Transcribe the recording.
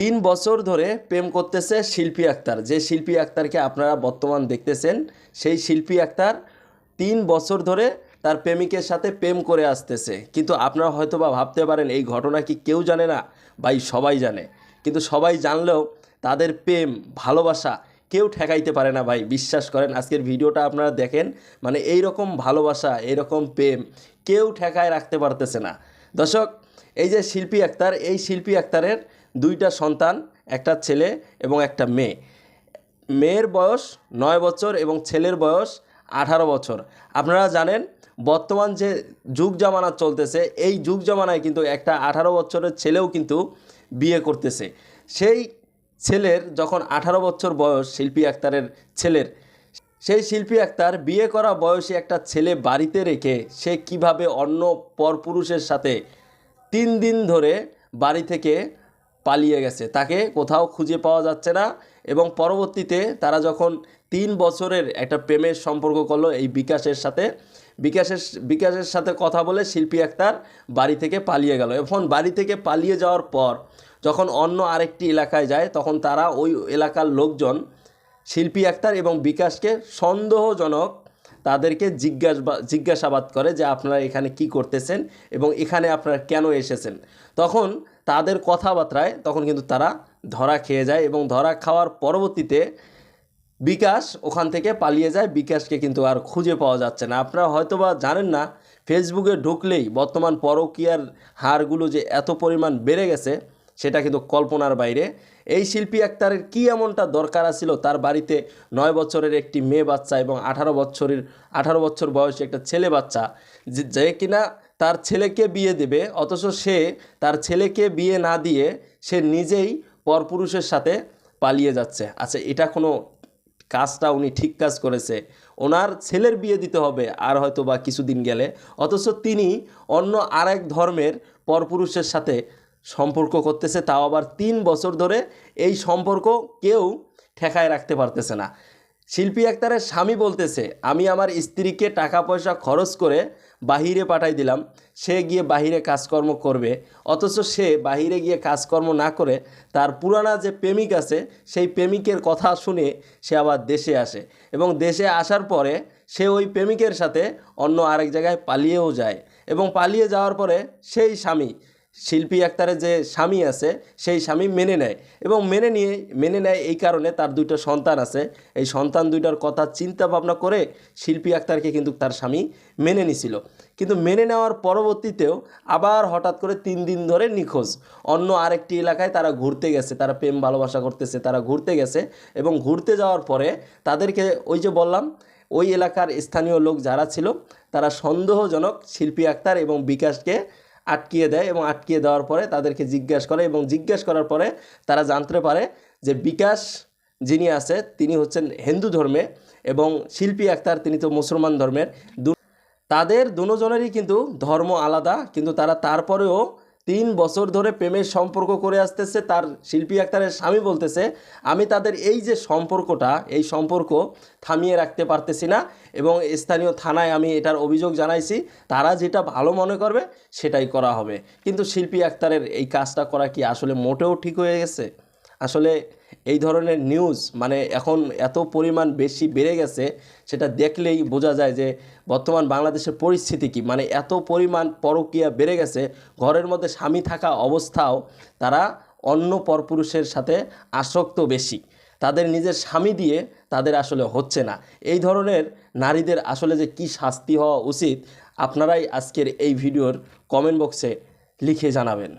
তিন বছর ধরে প্রেম করতেছে শিল্পী আক্তার। যে শিল্পী আক্তারকে আপনারা বর্তমান দেখতেছেন, সেই শিল্পী আক্তার তিন বছর ধরে তার প্রেমিকের সাথে প্রেম করে আসতেছে। কিন্তু আপনারা হয়তো বা ভাবতে পারেন, এই ঘটনা কি কেউ জানে না? ভাই, সবাই জানে। কিন্তু সবাই জানলেও তাদের প্রেম, ভালোবাসা কেউ ঠেকাইতে পারে না, ভাই। বিশ্বাস করেন, আজকের ভিডিওটা আপনারা দেখেন মানে এই রকম ভালোবাসা, এইরকম প্রেম কেউ ঠেকায় রাখতে পারতেছে না। দর্শক, এই যে শিল্পী আক্তার, এই শিল্পী আক্তারের দুইটা সন্তান, একটা ছেলে এবং একটা মেয়ে। মেয়ের বয়স নয় বছর এবং ছেলের বয়স আঠারো বছর। আপনারা জানেন, বর্তমান যে যুগ জামানা চলতেছে, এই যুগ জামানায় কিন্তু একটা আঠারো বছরের ছেলেও কিন্তু বিয়ে করতেছে। সেই ছেলের যখন আঠারো বছর বয়স, শিল্পী আক্তারের ছেলের, সেই শিল্পী আক্তার বিয়ে করা বয়সী একটা ছেলে বাড়িতে রেখে সে কীভাবে অন্য পরপুরুষের সাথে তিন দিন ধরে বাড়ি থেকে পালিয়ে গেছে। তাকে কোথাও খুঁজে পাওয়া যাচ্ছে না এবং পরবর্তীতে তারা যখন তিন বছরের একটা প্রেমের সম্পর্ক করল এই বিকাশের সাথে, বিকাশের বিকাশের সাথে কথা বলে শিল্পী আক্তার বাড়ি থেকে পালিয়ে গেল। এখন বাড়ি থেকে পালিয়ে যাওয়ার পর যখন অন্য আরেকটি এলাকায় যায়, তখন তারা ওই এলাকার লোকজন, শিল্পী আক্তার এবং বিকাশকে সন্দেহজনক তাদেরকে জিজ্ঞাসা জিজ্ঞাসাবাদ করে যে আপনারা এখানে কি করতেছেন এবং এখানে আপনারা কেন এসেছেন। তখন তাদের কথাবার্তায় তখন কিন্তু তারা ধরা খেয়ে যায় এবং ধরা খাওয়ার পরবর্তীতে বিকাশ ওখান থেকে পালিয়ে যায়। বিকাশকে কিন্তু আর খুঁজে পাওয়া যাচ্ছে না। আপনারা হয়তো বা জানেন না ফেসবুকে ঢুকলেই বর্তমান পরকীয়ার হারগুলো যে এত পরিমাণ বেড়ে গেছে সেটা কিন্তু কল্পনার বাইরে। এই শিল্পী আক্তারের কী এমনটা দরকার ছিল তার বাড়িতে নয় বছরের একটি মেয়ে বাচ্চা এবং আঠারো বছরের, আঠারো বছর বয়সী একটা ছেলে বাচ্চা। যে যে কিনা তার ছেলেকে বিয়ে দেবে, অথচ সে তার ছেলেকে বিয়ে না দিয়ে সে নিজেই পরপুরুষের সাথে পালিয়ে যাচ্ছে। আচ্ছা এটা কোনো কাজটা উনি ঠিক কাজ করেছে। ওনার ছেলের বিয়ে দিতে হবে আর হয়তো বা কিছুদিন গেলে। অথচ তিনি অন্য আরেক ধর্মের পরপুরুষের সাথে সম্পর্ক করতেছে, তাও আবার তিন বছর ধরে এই সম্পর্ক কেউ ঠেকায় রাখতে পারতেছে না। শিল্পী আক্তারের স্বামী বলতেছে, আমি আমার স্ত্রীকে টাকা পয়সা খরচ করে বাহিরে পাঠাই দিলাম। সে গিয়ে বাহিরে কাজকর্ম করবে। অথচ সে বাহিরে গিয়ে কাজকর্ম না করে, তার পুরানা যে প্রেমিক আছে, সেই প্রেমিকের কথা শুনে সে আবার দেশে আসে এবং দেশে আসার পরে সে ওই প্রেমিকের সাথে অন্য আরেক জায়গায় পালিয়েও যায় এবং পালিয়ে যাওয়ার পরে সেই স্বামী শিল্পী আক্তারের যে স্বামী আছে, সেই স্বামী মেনে নেয় এবং মেনে নিয়ে, মেনে নেয় এই কারণে তার দুইটা সন্তান আছে। এই সন্তান দুইটার কথা চিন্তা ভাবনা করে শিল্পী আক্তারকে কিন্তু তার স্বামী মেনে নিছিল। কিন্তু মেনে নেওয়ার পরবর্তীতেও আবার হঠাৎ করে তিন দিন ধরে নিখোঁজ। অন্য আরেকটি এলাকায় তারা ঘুরতে গেছে, তারা প্রেম ভালোবাসা করতেছে, তারা ঘুরতে গেছে এবং ঘুরতে যাওয়ার পরে তাদেরকে ওই যে বললাম, ওই এলাকার স্থানীয় লোক যারা ছিল, তারা সন্দেহজনক শিল্পী আক্তার এবং বিকাশকে আটকিয়ে দেয় এবং আটকিয়ে দেওয়ার পরে তাদেরকে জিজ্ঞাসা করে এবং জিজ্ঞাসা করার পরে তারা জানতে পারে যে বিকাশ যিনি আছে, তিনি হচ্ছেন হিন্দু ধর্মে এবং শিল্পী আক্তার, তিনি তো মুসলমান ধর্মের। তাদের দুজনেরই কিন্তু ধর্ম আলাদা, কিন্তু তারা তারপরেও তিন বছর ধরে প্রেমের সম্পর্ক করে আসতেছে, তার শিল্পী আক্তারের স্বামী বলতেছে, আমি তাদের এই যে সম্পর্কটা, এই সম্পর্ক থামিয়ে রাখতে পারতেছি না এবং স্থানীয় থানায় আমি এটার অভিযোগ জানাইছি, তারা যেটা ভালো মনে করবে সেটাই করা হবে। কিন্তু শিল্পী আক্তারের এই কাজটা করা কি আসলে মোটেও ঠিক হয়ে গেছে? আসলে এই ধরনের নিউজ মানে এখন এত পরিমাণ বেশি বেড়ে গেছে, সেটা দেখলেই বোঝা যায় যে বর্তমান বাংলাদেশের পরিস্থিতি কি। মানে এত পরিমাণ পরকীয়া বেড়ে গেছে, ঘরের মধ্যে স্বামী থাকা অবস্থাও তারা অন্য পরপুরুষের সাথে আসক্ত বেশি। তাদের নিজের স্বামী দিয়ে তাদের আসলে হচ্ছে না। এই ধরনের নারীদের আসলে যে কি শাস্তি হওয়া উচিত, আপনারাই আজকের এই ভিডিওর কমেন্ট বক্সে লিখে জানাবেন।